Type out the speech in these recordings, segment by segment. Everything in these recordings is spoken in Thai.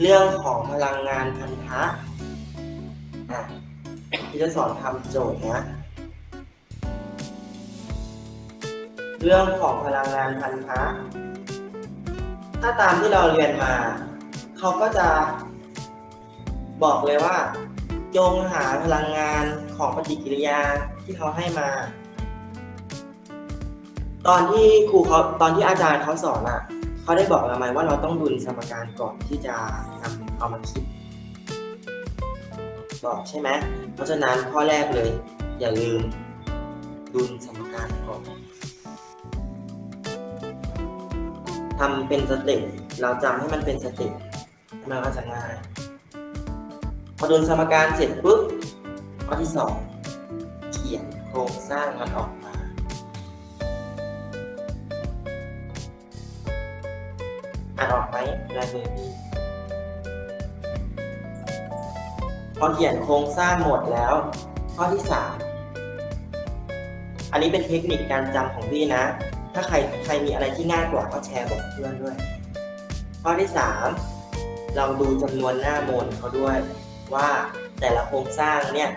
เรื่องของพลังงานพันธะอะที่จะสอนทำโจทย์นะ เรื่องของพลังงานพันธะ ถ้าตามที่เราเรียนมา เขาก็จะบอกเลยว่า จงหาพลังงานของปฏิกิริยาที่เขาให้มา ตอนที่ครูเขาตอนที่อาจารย์เขาสอนอะเขาได้บอกเราไหมว่าเราต้องดุลสมการก่อนที่จะนำเอามาคิด บอกใช่ไหมเพราะฉะนั้นข้อแรกเลย อย่าลืมดุลสมการก่อนทำเป็นสเต็ปเราจำให้มันเป็นสเต็ปมันก็จะง่ายพอดุลสมการเสร็จปุ๊บข้อที่สองเขียนโครงสร้างมันออก อ่านออกไหมลายมือพี่พอเขียนโครงสร้างหมดแล้ว ข้อที่สามอันนี้เป็นเทคนิคการจำของพี่นะ ถ้าใครใครมีอะไรที่ง่ายกว่าก็แชร์บอกเพื่อนด้วย ข้อที่สามเราดูจำนวนหน้าโมลเขาด้วย ว่าแต่ละโครงสร้างเนี่ย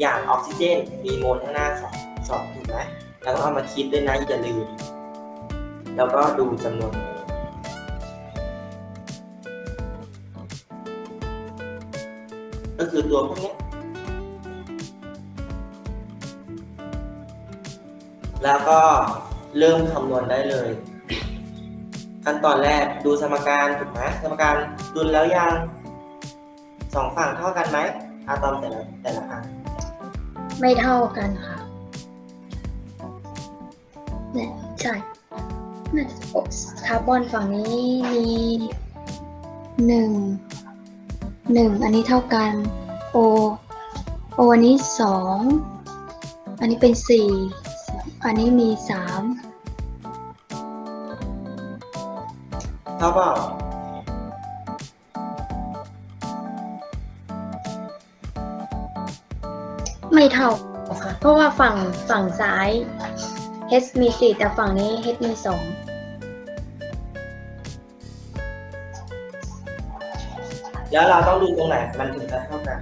อย่างออกซิเจนมีโมลข้างหน้าสองสองถูกไหมแล้วก็เอามาคิดด้วยนะอย่าลืม แล้วก็ดูจำนวนโมล ก็คือตัวพวกนี้แล้วก็เริ่มคำนวณได้เลย ขั้นตอนแรกดูสมการถูกไหมสมการดุลแล้วยังสองฝั่งเท่ากันไหมอะตอมแต่ละแต่ละอันไม่เท่ากันค่ะเนี่ยใช่น่าจะคาร์บอนฝั่งนี้มีหนึ่ง 1 อันนี้เท่ากัน O O อันนี้ 2 อันนี้เป็น 4 อันนี้มี 3 เท่าเปล่าไม่เท่าเพราะว่าฝั่งฝั่งซ้าย h มี 4 แต่ฝั่งนี้ h มี 2 แล้วเราต้องดูตรงไหนมันถึงจะเท่ากัน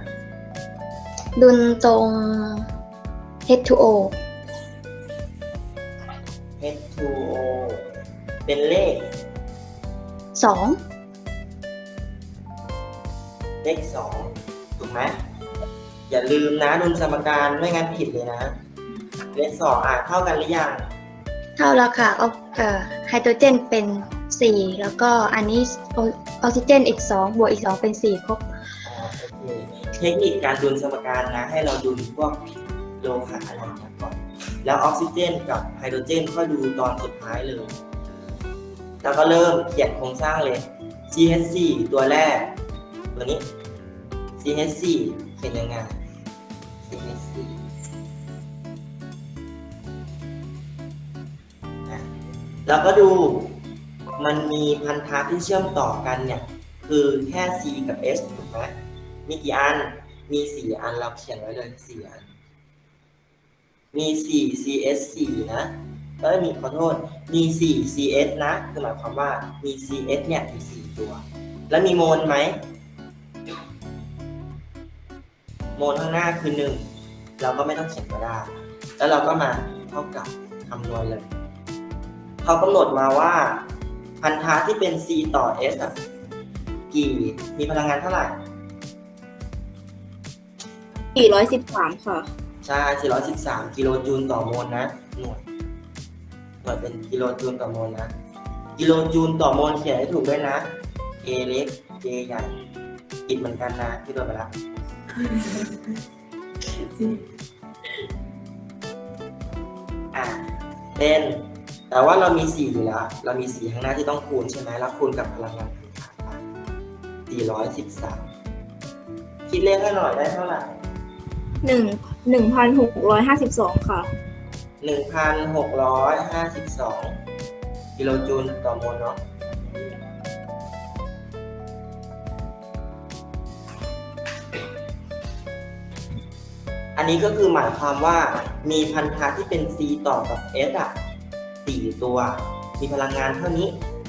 ดุลตรง H2O H2O เป็นเลข สองเลขสองถูกไหมอย่าลืมนะดุลสมการไม่งั้นผิดเลยนะ เลขสองอะเท่ากันหรือยัง เท่าแล้วค่ะออกเอ่อไฮโดรเจนเป็น 4 แล้วก็อันนี้ออกซิเจนอีก 2 บวกอีก 2 เป็น 4 ครบ เทคนิคการดุลสมการนะ ให้เราดุลพวกโลหะอะไรอย่างเงี้ยก่อน แล้วออกซิเจนกับไฮโดรเจนค่อยดูตอนสุดท้ายเลย แล้วก็เริ่มเขียนโครงสร้างเลย CH4 ตัวแรก ตัวนี้ CH4 เขียนยังไง CH4 แล้วก็ดู มันมีพันธะที่เชื่อมต่อกันเนี่ยคือแค่ C กับ H ถูกไหมมีกี่อัน มีสี่อันเราเขียนไว้เลยสี่อัน มีสี่ CS สี่นะเอ้ยมีขอโทษ มีสี่ CS นะ คือหมายความว่ามี CS เนี่ยมีสี่ตัว แล้วมีโมลไหม โมลข้างหน้าคือหนึ่งเราก็ไม่ต้องเขียนก็ได้ แล้วเราก็มาเท่ากับคำนวณเลย เขากำหนดมาว่า พันธะที่เป็น C ต่อ S อะ กี่ มีพลังงานเท่าไหร่ 413 ค่ะ ใช่ 413 กิโลจูลต่อโมลนะ หน่วย หน่วยเป็นกิโลจูลต่อโมลนะ กิโลจูลต่อโมลเขียนให้ถูกด้วยนะ A เล็ก J ใหญ่ผิดเหมือนกันนะที่โดนไปแล้วอะเป็น แต่ว่าเรามี4อยู่แล้ว เรามี4ข้างหน้าที่ต้องคูณใช่ไหมแล้วคูณกับพลังงาน413 คิดเลขให้หน่อยได้เท่าไหร่1 1,652ค่ะหนึ่งพันหกร้อยห้าสิบสองกิโลจูลต่อโมลเนาะ อันนี้ก็คือหมายความว่ามีพันธะที่เป็น C ต่อกับ S อะ สี่ตัว มีพลังงานเท่านี้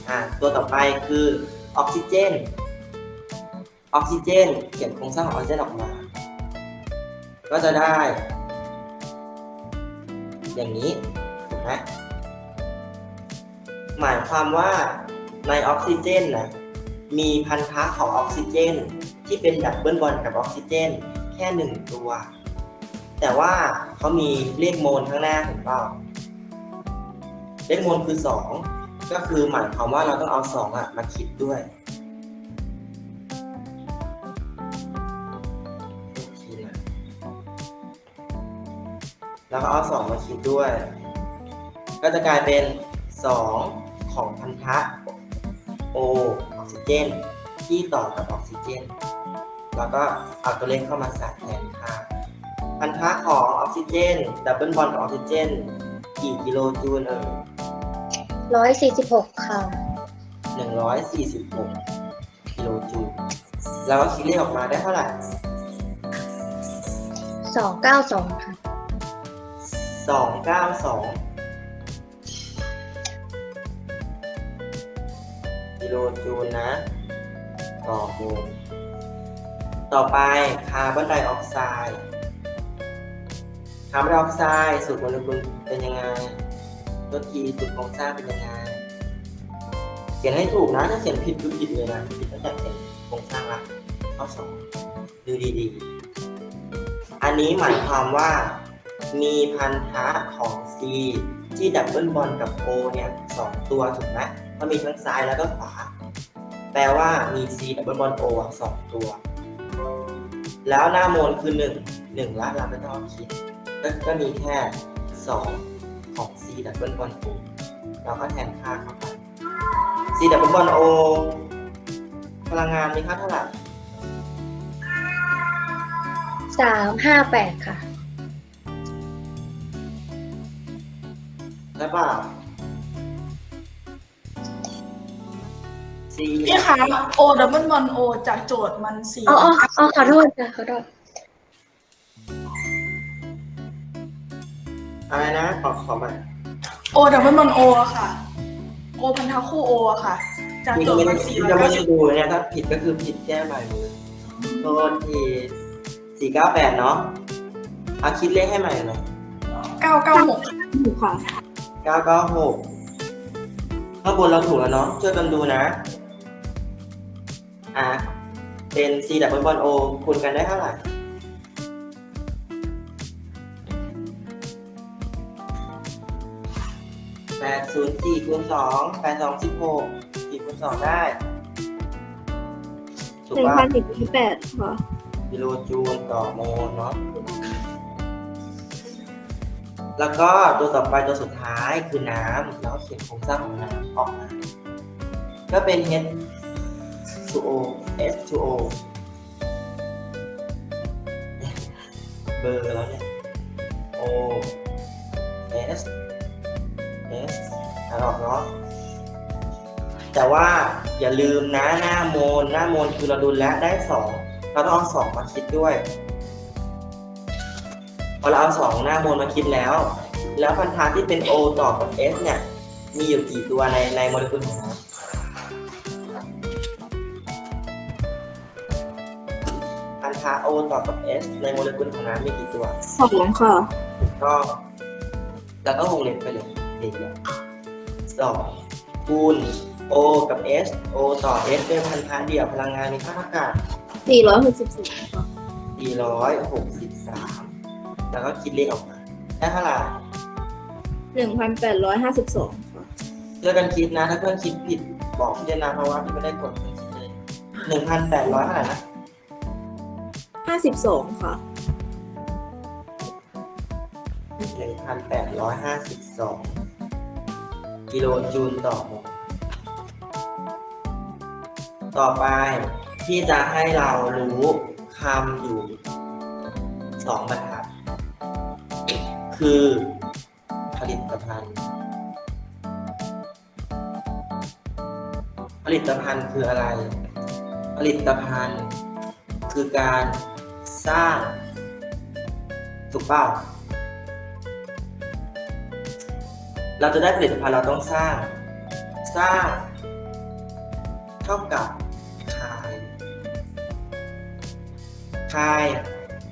อ่าตัวต่อไปคือออกซิเจน ออกซิเจน เขียนโครงสร้างของออกซิเจนออกมา ก็จะได้ อย่างนี้ถูกไหมหมายความว่าในออกซิเจนนะมีพันธะของออกซิเจน ที่เป็นดับเบิลบอลกับออกซิเจน แค่หนึ่งตัว แต่ว่าเขามีเลขโมลข้างหน้าถูกเปล่า เลขโมลคือสองก็คือหมายความว่าเราต้องเอาสองอะมาคิดด้วยแล้วก็เอาสองมาคิดด้วย ก็จะกลายเป็นสองของพันธะโอออกซิเจน ที่ต่อกับออกซิเจน แล้วก็เอาตัวเลขเข้ามาใส่แทนค่าพันธะของออกซิเจนดับเบิลบอลกับออกซิเจนกี่กิโลจูลเอ่ย ร้อยสี่สิบหกค่ะหนึ่งร้อยสี่สิบหกกิโลจูลแล้วก็คิดเลขออกมาได้เท่าไหร่สองเก้าสองค่ะสองเก้าสองกิโลจูลนะ ต่อโมลต่อไปคาร์บอนไดออกไซด์คาร์บอนไดออกไซด์สูตรโมเลกุลเป็นยังไง ตัวทีจุดโครงสร้างเป็นยังไงเขียนให้ถูกนะถ้าเขียนผิดดูผิดเลยนะผิดตั้งแต่เขียนโครงสร้างละข้อสองดูดีๆ อันนี้หมายความว่า มีพันธะของ C ที่ดับเบิลบอลกับ O เนี่ยสองตัวถูกไหมมันมีทั้งซ้ายแล้วก็ขวา แปลว่ามี C ดับเบิลบอล O สองตัว แล้วหน้าโมนคือ 1 1ละเราไม่ต้องคิดก็มีแค่ 2 double bond O เราก็แทนค่าเข้าไป C double bond O พลังงานมีค่าเท่าไหร่สามห้าแปดค่ะ ได้เป่า C พี่คะโอดับเบิลบอลโอจากโจทย์มันสี่อ๋ออ๋ออ๋อขอโทษค่ะขอโทษอะไรนะ ขอขอใหม่ โอดับเบิลบอล O อะค่ะ O พันธะคู่ O อะค่ะ จากนี่โจก็ทย์ไม่มัได้นสี่นี่ร้ก็อยไม่เก้าได้สิบดูเนี่ยถ้าผิดก็คือผิดแก้ใหม่มือโทษทีสี่เก้าแปดเนาะเอาคิดเลขให้ใหม่หน่อยเก้าเก้าหกถูกค่ะเก้าเก้าหกข้างบนเราถูกแล้วเนาะช่วยกันดูนะ อะเป็น C ดับเบิลบอล O คูณกันได้เท่าไหร่ แปดศูนย์สี่คูณสองแปดสองสิบหกสี่คูณสองได้ ถูกหนึ่งป่ะพันหนึ่งร้อยแปดค่ะ กิโลจูลต่อโมลเนาะ แล้วก็ตัวต่อไปตัวสุดท้ายคือน้ำแล้วเขียนโครงสร้างของน้ำออกมา ก็เป็น H2O H2O เบอร์แล้วเนี่ย O S S อ่านออกเนาะแต่ว่าอย่าลืมนะหน้าโมลหน้าโมลคือเราดูแล้วได้สองเราต้องเอาสองมาคิดด้วยพอเราเอาสองหน้าโมลมาคิดแล้ว แล้วพันธะที่เป็น O ต่อกับ S เนี่ย มีอยู่กี่ตัวในในโมเลกุลของเราพันธะ O ต่อกับ S ในโมเลกุลของน้ำมีกี่ตัวสองค่ะก็แล้วก็วงเล็บไปเลย เดียวสองคูณ O กับ S O ต่อ S เป็นพันธะเดี่ยวพลังงานมีค่าเท่ากับ สี่ร้อยหกสิบสี่ค่ะ463 แล้วก็คิดเลขออกมาได้เท่าไหร่หนึ่งพันแปดร้อยห้าสิบสองค่ะช่วยกันคิดนะ ถ้าเพื่อนคิดผิดบอกพี่ด้วยนะเพราะว่าพี่ไม่ได้กดเครื่องคิดเลย1,800เท่าไหร่นะห้าสิบสองค่ะ1,852 กิโลจูลต่อโมลต่อไปที่จะให้เรารู้คำอยู่สองบรรทัดคือผลิตภัณฑ์ ผลิตภัณฑ์คืออะไร ผลิตภัณฑ์คือการสร้างถูกเปล่า เราจะได้ผลิตภัณฑ์เราต้องสร้าง สร้าง เท่ากับคายคาย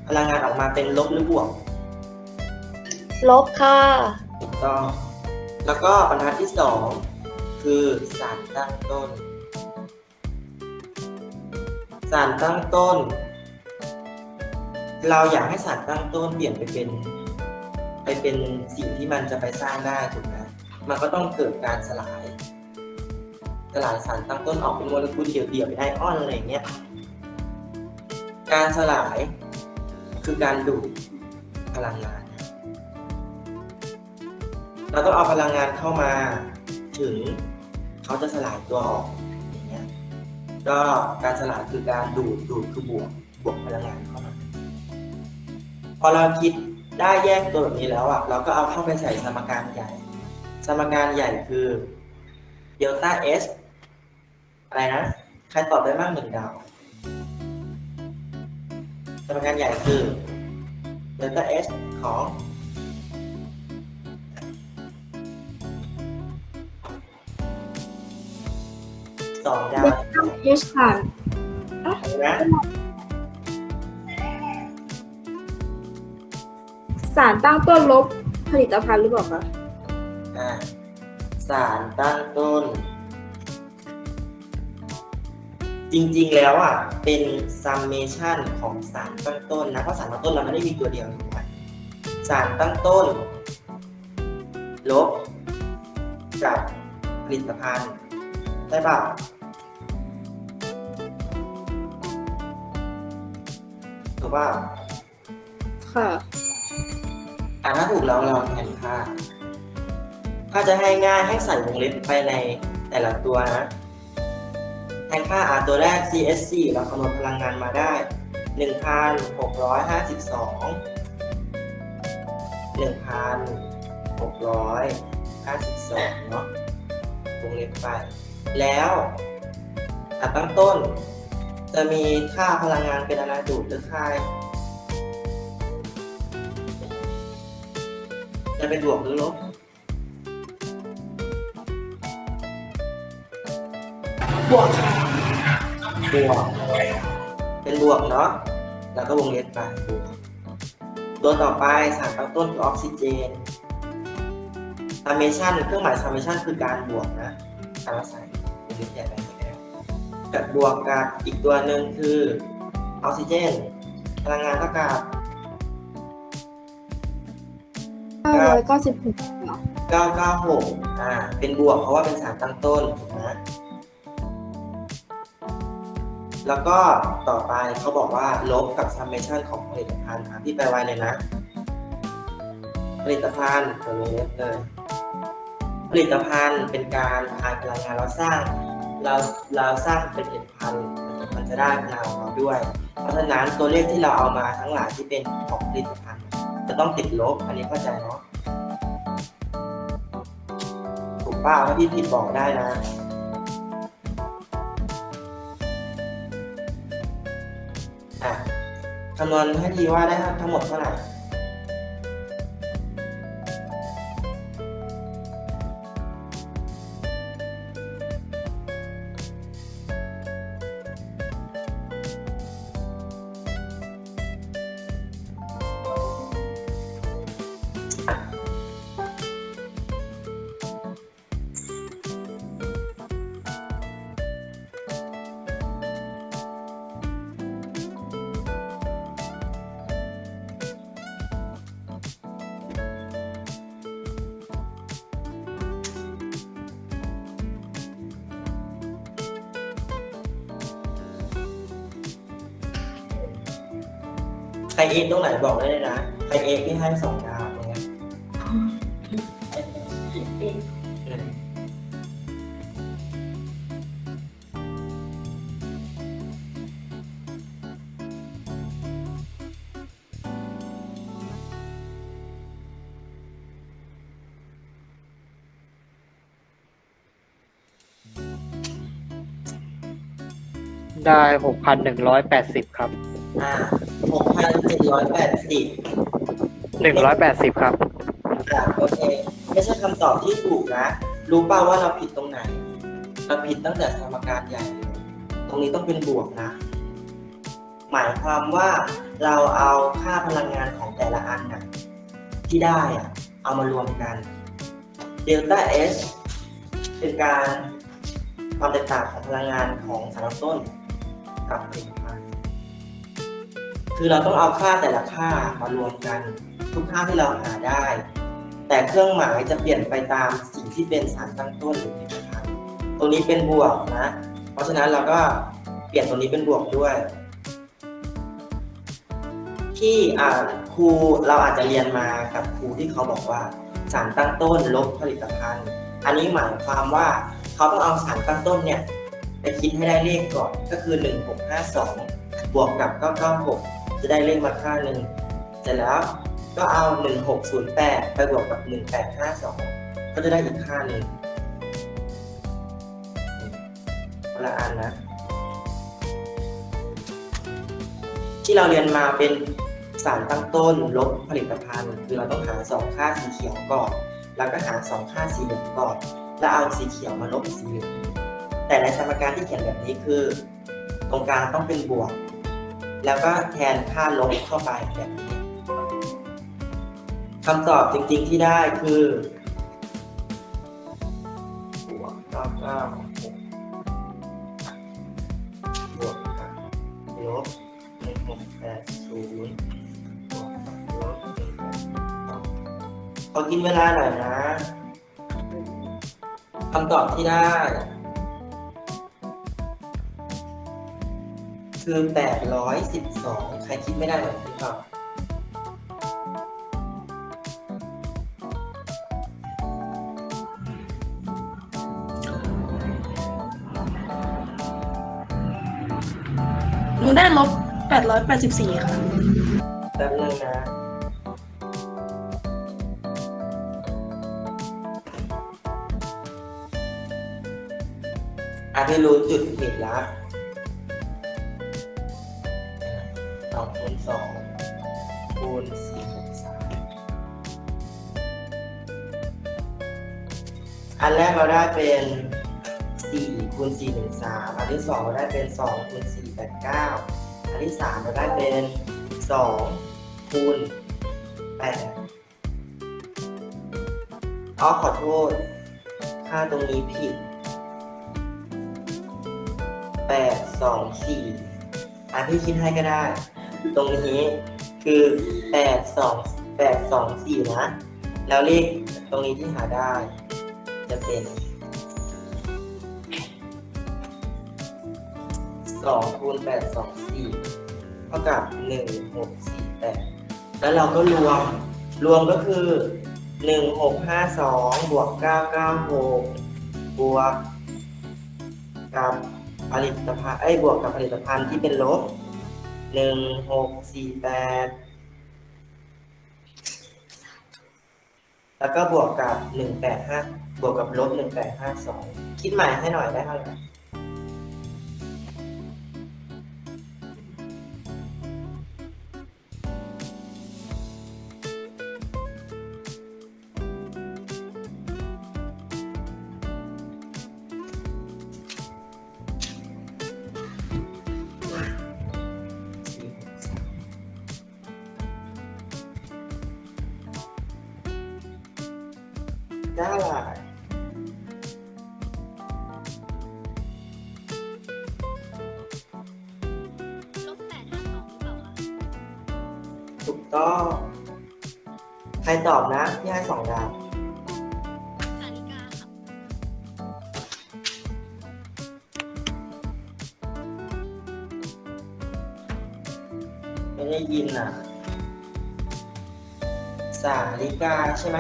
พลังงานออกมาเป็นลบหรือบวก ลบค่ะถูกต้อง แล้วก็บรรทัดที่สองคือสารตั้งต้น สารตั้งต้น เราอยากให้สารตั้งต้นเปลี่ยนไปเป็น ไปเป็นสิ่งที่มันจะไปสร้างได้ถูกไหม มันก็ต้องเกิดการสลาย สลายสารตั้งต้นออกเป็นโมเลกุลเดี่ยวๆเป็นไอออนอะไรเงี้ย การสลายคือการดูดพลังงาน เราต้องเอาพลังงานเข้ามาถึงเขาจะสลายตัวออกอย่างเงี้ย ก็การสลายคือการดูดดูดคือบวกบวกพลังงานเข้ามาพอเราคิดได้แยกตัวแบบนี้แล้วอะเราก็เอาเข้าไปใส่สมการใหญ่ สมการใหญ่คือเดลต้า S อะไรนะ ใครตอบได้มากหนึ่งดาว สมการใหญ่คือเดลต้า S ของสองดาวเอชผ่านอะไรนะสารตั้งต้นลบผลิตภัณฑ์หรือเปล่าคะอ่า สารตั้งต้น จริงๆแล้วอะเป็น summation ของสารตั้งต้นนะเพราะสารตั้งต้นเราไม่ได้มีตัวเดียวถูกไหมสารตั้งต้น ลบกับผลิตภัณฑ์ใช่ป่ะถูกป่ะค่ะอ่าถ้าถูกแล้วเราแทนค่า ถ้าจะให้ง่ายให้ใส่วงเล็บไปในแต่ละตัวนะแทนค่าอาตัวแรก CSC เราคำนวณพลังงานมาได้ 1,652 1,652 เนาะวงเล็บไป แล้วอัตราตั้งต้น จะมีค่าพลังงานเป็นอะไรดูดหรือค่าจะเป็นบวกหรือลบ บวกค่ะบวกเป็นบวกเนาะแล้วก็วงเล็บไปบวกตัวต่อไปสารตั้งต้นคือออกซิเจน summation เครื่องหมาย summation คือการบวกนะสารใส่วงเล็บใหญ่ไปแล้วกับบวกกับอีกตัวหนึ่งคือออกซิเจนพลังงานเท่ากับ996ค่ะ996อ่า เป็นบวกเพราะว่าเป็นสารตั้งต้นถูกไหม แล้วก็ต่อไปเขาบอกว่าลบกับ summation ของผลิตภัณฑ์อะพี่แปลไว้เลยนะ ผลิตภัณฑ์ตัววงเล็บเลยผลิตภัณฑ์เป็นการทานพลังงานเราสร้าง เราเราสร้างเป็นผลิตภัณฑ์มันจะได้พลังของเราด้วย เพราะฉะนั้นตัวเลขที่เราเอามาทั้งหลายที่เป็นของผลิตภัณฑ์ จะต้องติดลบอันนี้เข้าใจเนาะถูกเปล่าถ้าพี่ผิดบอกได้นะ คำนวณให้ทีว่าได้ทั้งหมดเท่าไหร่ รเอ็กตรงไหนบอกได้เลยนะใครเอ็กที่ให้สองดาวตรงเนี้ยได้หกพันหนึ่งร้อยแปดสิบครับ อ่าหกพันเจ็ดร้อยแปดสิบหนึ่งร้อยแปดสิบครับ อ่าโอเค ไม่ใช่คำตอบที่ถูกนะ รู้เปล่าว่าเราผิดตรงไหน เราผิดตั้งแต่สมการใหญ่เลยตรงนี้ต้องเป็นบวกนะ หมายความว่าเราเอาค่าพลังงานของแต่ละอันนะที่ได้อะเอามารวมกันเดลต้า S เป็นการความแตกต่างของพลังงานของสารตั้งต้นกับผลิตภัณฑ์ คือเราต้องเอาค่าแต่ละค่ามารวมกัน ทุกค่าที่เราหาได้ แต่เครื่องหมายจะเปลี่ยนไปตามสิ่งที่เป็นสารตั้งต้นหรือผลิตภัณฑ์ตรงนี้เป็นบวกนะ เพราะฉะนั้นเราก็เปลี่ยนตรงนี้เป็นบวกด้วย ที่ครูเราอาจจะเรียนมากับครูที่เขาบอกว่าสารตั้งต้นลบผลิตภัณฑ์ อันนี้หมายความว่าเขาต้องเอาสารตั้งต้นเนี่ยไปคิดให้ได้เลขก่อนก็คือ 1652 บวกกับ 996 จะได้เลขมาค่าหนึ่งเสร็จแล้วก็เอา 1608 ไปบวกกับ 1852 ก็จะได้อีกค่าหนึ่งคนละอันนะ ที่เราเรียนมาเป็นสารตั้งต้นลบผลิตภัณฑ์ คือเราต้องหาสองค่าสีเขียวก่อน แล้วก็หาสองค่าสีเหลืองก่อน แล้วเอาสีเขียวมาลบสีเหลืองแต่ในสมการที่เขียนแบบนี้คือ ตรงกลางต้องเป็นบวก แล้วก็แทนค่าลบเข้าไปแบบนี้คำตอบจริงๆที่ได้คือบวกเก้าเก้าหกบวกกับลบหนึ่งหกแปดศูนย์บวกกับลบหนึ่งแปดสองขอกินเวลาหน่อยนะคำตอบที่ได้ คือ 812 ใครคิดไม่ได้แบบนี้ครับ หนูได้ลบแปดร้อยแปดสิบสี่ค่ะ แป๊บนึงนะ อาพี่รู้จุดผิดแล้ว สองคูณสองคูณสี่คูณสามอันแรกเราได้เป็นสี่คูณสี่ถึงสามอันที่สองเราได้เป็นสองคูณสี่แปดเก้าอันที่สามเราได้เป็นสองคูณแปดอ๋อขอโทษ ค่าตรงนี้ผิดแปดสองสี่อะพี่คิดให้ก็ได้ ตรงนี้คือแปดสองแปดสองสี่นะ แล้วเลขตรงนี้ที่หาได้ จะเป็นสองคูณแปดสองสี่เท่ากับหนึ่งหกสี่แปดแล้วเราก็รวม รวมก็คือหนึ่งหกห้าสองบวกเก้าเก้าหกบวกกับผลิตภัณฑ์ไอ้บวกกับผลิตภัณฑ์ที่เป็นลบ หนึ่งหกสี่แปดแล้วก็บวกกับหนึ่งแปดห้าบวกกับลบหนึ่งแปดห้าสองคิดใหม่ให้หน่อยได้เท่าไหร่ ได้ ลบแปดห้าสองหรือเปล่าคะถูกต้อง ใครตอบนะพี่ให้สองดาว สาริกาค่ะไม่ได้ยินอะ สาลิกาใช่ไหม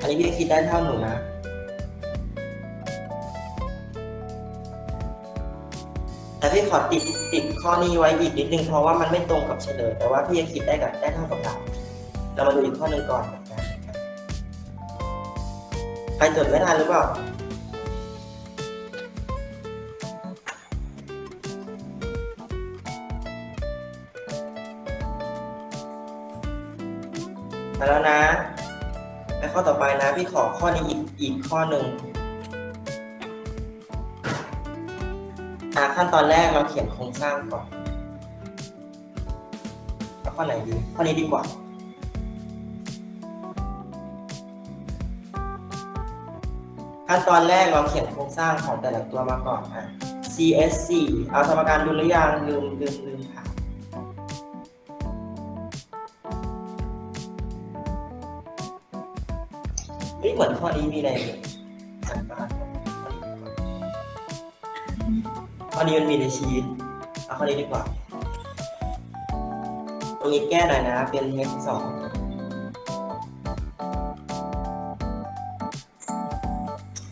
อันนี้พี่คิดได้เท่าหนูนะ แต่พี่ขอติดติดข้อนี้ไว้อีกนิดนึงเพราะว่ามันไม่ตรงกับเฉลย แต่ว่าพี่ยังคิดได้กับได้เท่ากับเราเรามาดูอีกข้อหนึ่งก่อนนะใครจดไม่ทันหรือเปล่ามาแล้วนะ พี่ขอข้อนี้อีกอีกข้อหนึ่งอ่าขั้นตอนแรกเราเขียนโครงสร้างก่อนข้อไหนดี ข้อนี้ดีกว่า ขั้นตอนแรกเราเขียนโครงสร้างของแต่ละตัวมาก่อนอะ CSC เอาสมการดูหรือยังลืมลืมลืม เฮ้ยเหมือนข้อนี้มีในการบ้านข้อนี้มันมีในชีวิตเอาข้อนี้ดีกว่า ตรงนี้แก้หน่อยนะ เป็น h สอง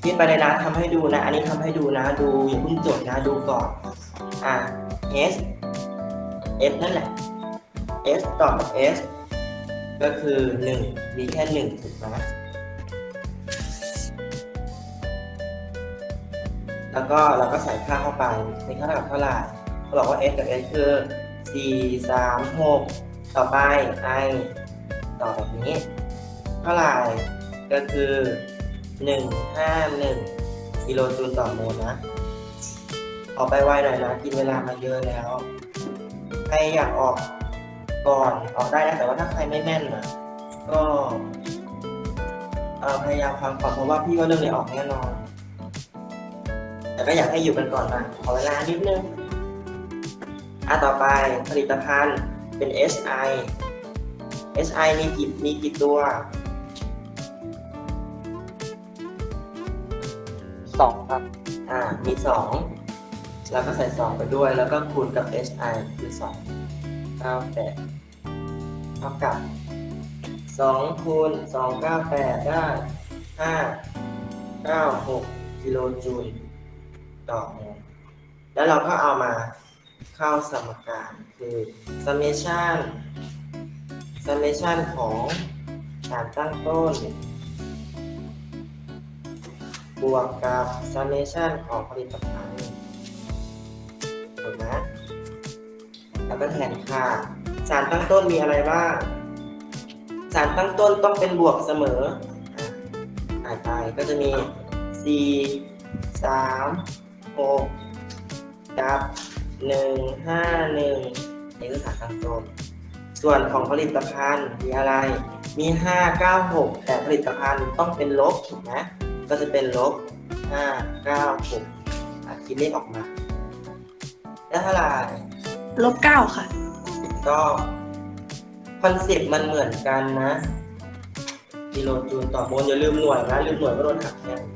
ยื่นไปเลยนะทำให้ดูนะ อันนี้ทำให้ดูนะ ดูอย่าเพิ่งจดนะ ดูก่อน อ่า s s นั่นแหละ s ต่อ s ก็คือหนึ่งมีแค่หนึ่งถูกไหม แล้วก็เราก็ใส่ค่าเข้าไปในค่าเท่ากับเท่าไหร่เขาบอกว่า s กับ s คือสี่สามหกต่อไป i ต่อแบบนี้ เท่าไหร่ก็คือหนึ่งห้าหนึ่งกิโลจูลต่อโมลนะ ออกไปไวหน่อยนะ กินเวลามาเยอะแล้วใครอยากออกก่อนออกได้นะแต่ว่าถ้าใครไม่แม่นนะก็พยายามฟังก่อนเพราะว่าพี่ว่าเรื่องนี้ออกแน่นอน แต่ก็อยากให้อยู่กันก่อนนะขอเวลานิดนึงอะต่อไปผลิตภัณฑ์เป็น SI SI มีกี่มีกี่ตัวสองครับ อ่า มีสองแล้วก็ใส่สองไปด้วย แล้วก็คูณกับ HI คือสองเก้าแปดเท่ากับสองคูณสองเก้าแปดได้ห้าเก้าหกกิโลจูล ต่อมลแล้วเราก็เอามาเข้าสมการคือ summation summation ของการตั้งต้น บวกกับ summation ของผลิตภัณฑ์ถูกไหมแล้วก็แทนค่า สารตั้งต้นมีอะไรบ้าง สารตั้งต้นต้องเป็นบวกเสมออะหายไปก็จะมี 4 3 6กับ1 5 1นี่คือสารตั้งต้นส่วนของผลิตภัณฑ์มีอะไร มี5 9 6แต่ผลิตภัณฑ์ต้องเป็นลบถูกไหมก็จะเป็นลบห้าเก้าหกคิดเลขออกมา ได้เท่าไหร่ลบเก้าค่ะก็คอนเซ็ปต์มันเหมือนกันนะกิโลจูลต่อโมลอย่าลืมหน่วยนะลืมหน่วยก็โดนหักแนกัน